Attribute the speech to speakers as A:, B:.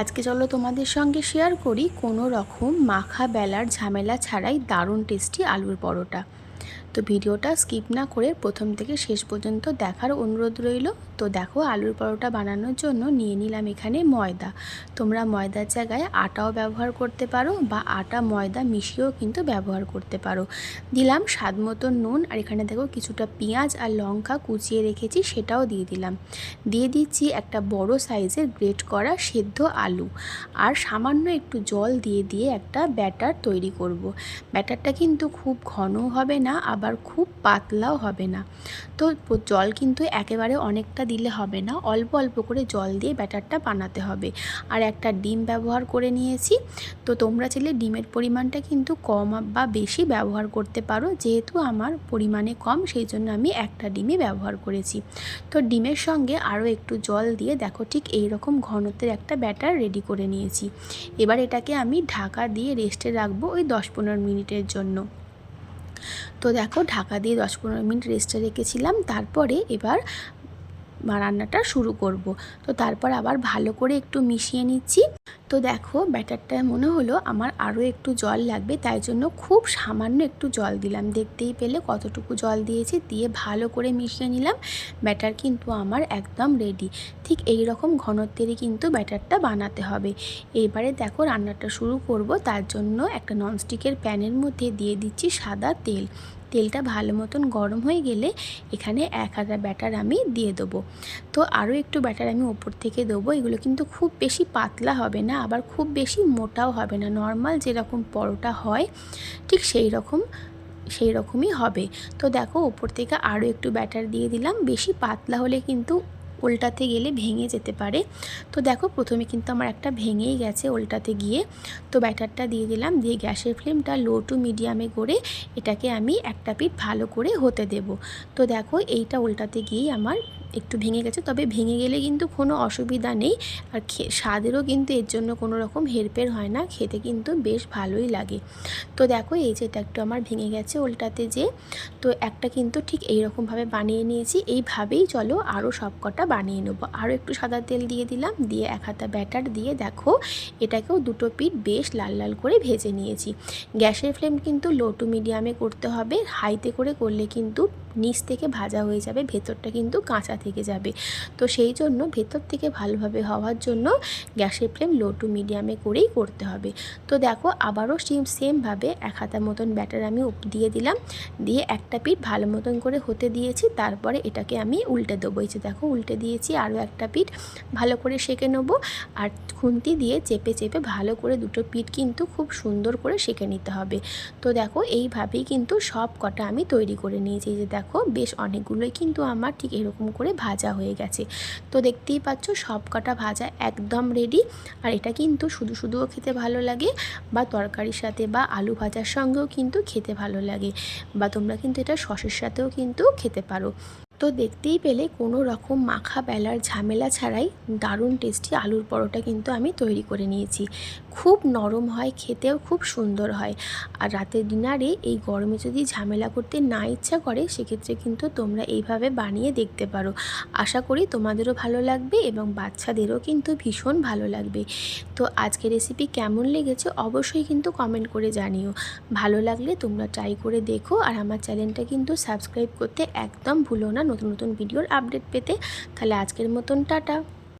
A: আজকে চলো তোমাদের সঙ্গে শেয়ার করি কোনো রকম মাখা বেলার ঝামেলা ছাড়াই দারুণ টেস্টি আলুর পরোটা। তো ভিডিওটা স্কিপ না করে প্রথম থেকে শেষ পর্যন্ত দেখার অনুরোধ রইল। তো দেখো আলুর পরোটা বানানোর জন্য নিয়ে নিলাম এখানে ময়দা। তোমরা ময়দার জায়গায় আটাও ব্যবহার করতে পারো বা আটা, ময়দা মিশিয়েও কিন্তু ব্যবহার করতে পারো। দিলাম স্বাদ মতো নুন আর এখানে দেখো কিছুটা পেঁয়াজ আর লঙ্কা কুচিয়ে রেখেছি, সেটাও দিয়ে দিলাম। দিয়ে দিচ্ছি একটা বড় সাইজের গ্রেট করা সেদ্ধ আলু। আর সামান্য একটু জল দিয়ে দিয়ে একটা ব্যাটার তৈরি করব। ব্যাটারটা কিন্তু খুব ঘন হবে না আবার খুব পাতলাও হবে না। তো জল কিন্তু একেবারে অনেকটা দিলে হবে না। অল্প অল্প করে জল দিয়ে ব্যাটারটা বানাতে হবে। আর একটা ডিম ব্যবহার করে নিয়েছি। তো তোমরা চাইলে ডিমের পরিমাণটা কিন্তু কম বা বেশি ব্যবহার করতে পারো। যেহেতু আমার পরিমাণে কম, সেই জন্য আমি একটা ডিমই ব্যবহার করেছি। তো ডিমের সঙ্গে আরও একটু জল দিয়ে দেখো ঠিক এই রকম ঘনত্বের একটা ব্যাটার রেডি করে নিয়েছি। এবার এটাকে আমি ঢাকা দিয়ে রেস্টে রাখব ওই দশ পনেরো মিনিটের জন্য। তো দেখো ঢাকা দিয়ে দশ পনেরো মিনিট রেস্টে রেখেছিলাম, তারপরে এবার রান্নাটা শুরু করব। তো তারপর আবার ভালো করে একটু মিশিয়ে নিচ্ছি। তো দেখো, ব্যাটারটা মনে হলো আমার আরও একটু জল লাগবে, তাই জন্য খুব সামান্য একটু জল দিলাম। দেখতেই পেলে কতটুকু জল দিয়েছি, দিয়ে ভালো করে মিশিয়ে নিলাম। ব্যাটার কিন্তু আমার একদম রেডি ঠিক এই রকম ঘনত্বেরই কিন্তু ব্যাটারটা বানাতে হবে। এবারে দেখো রান্নাটা শুরু করব, তার জন্য একটা ননস্টিকের প্যানের মধ্যে দিয়ে দিচ্ছি সাদা তেল। তেলটা ভালো মতন গরম হয়ে গেলে এখানে এক হাজার ব্যাটার আমি দিয়ে দেবো। তো আরও একটু ব্যাটার আমি ওপর থেকে দেবো, এগুলো কিন্তু খুব বেশি পাতলা হবে না আবার খুব বেশি মোটাও হবে না। নর্মাল যেরকম পরোটা হয়, ঠিক সেই রকম, সেই রকমই হবে। তো দেখো, ওপর থেকে আরও একটু ব্যাটার দিয়ে দিলাম। বেশি পাতলা হলে কিন্তু উল্টাতে গেলে ভেঙে যেতে পারে। তো দেখো, প্রথমে কিন্তু আমার একটা ভেঙেই গেছে উল্টাতে গিয়ে। তো ব্যাটারটা দিয়ে দিলাম, দিয়ে গ্যাসের ফ্লেমটা লো টু মিডিয়ামে করে এটাকে আমি একটা পিঠ ভালো করে হতে দেব। তো দেখো, এইটা উল্টাতে গিয়েই আমার একটু ভেঙে গেছে, তবে ভেঙে গেলে কিন্তু কোনো অসুবিধা নেই। আর স্বাদেরও কিন্তু এর জন্য কোনো রকম হেরপের হয় না, খেতে কিন্তু বেশ ভালোই লাগে। তো দেখো, এই যে এটা একটু আমার ভেঙে গেছে উল্টাতে যে, তো একটা কিন্তু ঠিক এই রকমভাবে বানিয়ে নিয়েছি। এইভাবেই চলো আরও সব কটা বানিয়ে নেব। আরও একটু সাদা তেল দিয়ে দিলাম, দিয়ে এক হাতা ব্যাটার দিয়ে দেখো, এটাকেও দুটো পিঠ বেশ লাল লাল করে ভেজে নিয়েছি। গ্যাসের ফ্লেম কিন্তু লো টু মিডিয়ামে করতে হবে, হাইতে করে করলে কিন্তু নিচ থেকে ভাজা হয়ে যাবে, ভেতরটা কিন্তু কাঁচা থেকে যাবে। তো সেই জন্য ভেতর থেকে ভালোভাবে হওয়ার জন্য গ্যাসের ফ্লেম লো টু মিডিয়ামে করেই করতে হবে। তো দেখো আবারও সেম সেমভাবে এক হাতা মতন ব্যাটার আমি দিয়ে দিলাম। দিয়ে একটা পিঠ ভালো মতন করে হতে দিয়েছি, তারপরে এটাকে আমি উল্টে দেবো। এই যে দেখো উল্টে দিয়েছি, আরও একটা পিঠ ভালো করে সেঁকে নেব। আর খুন্তি দিয়ে চেপে চেপে ভালো করে দুটো পিঠ কিন্তু খুব সুন্দর করে সেঁকে নিতে হবে। তো দেখো এইভাবেই কিন্তু সব কটা আমি তৈরি করে নিয়েছি। যে দেখো বেশ অনেকগুলোই কিন্তু আমার ঠিক এরকম করে ভাজা হয়ে গেছে। তো দেখতেই পাচ্ছ সব কটা ভাজা একদম রেডি আর এটা কিন্তু শুধু শুধুও খেতে ভালো লাগে বা তরকারির সাথে বা আলু ভাজার সঙ্গেও কিন্তু খেতে ভালো লাগে বা তোমরা কিন্তু এটা সসের সাথেও কিন্তু খেতে পারো। তো দেখতেই পেলে কোনো রকম মাখা বেলার ঝামেলা ছাড়াই দারুণ টেস্টি আলুর পরোটা কিন্তু আমি তৈরি করে নিয়েছি। খুব নরম হয়, খেতেও খুব সুন্দর হয়। আর রাতের ডিনারে এই গরমে যদি ঝামেলা করতে না ইচ্ছা করে, সেক্ষেত্রে কিন্তু তোমরা এইভাবে বানিয়ে দেখতে পারো। আশা করি তোমাদেরও ভালো লাগবে এবং বাচ্চাদেরও কিন্তু ভীষণ ভালো লাগবে। তো আজকে রেসিপি কেমন লেগেছে অবশ্যই কিন্তু কমেন্ট করে জানিও। ভালো লাগলে তোমরা ট্রাই করে দেখো আর আমার চ্যানেলটা কিন্তু সাবস্ক্রাইব করতে একদম ভুলো না। নতুন নতুন ভিডিওর আপডেট পেতে তাহলে আজকের মতন টাটা।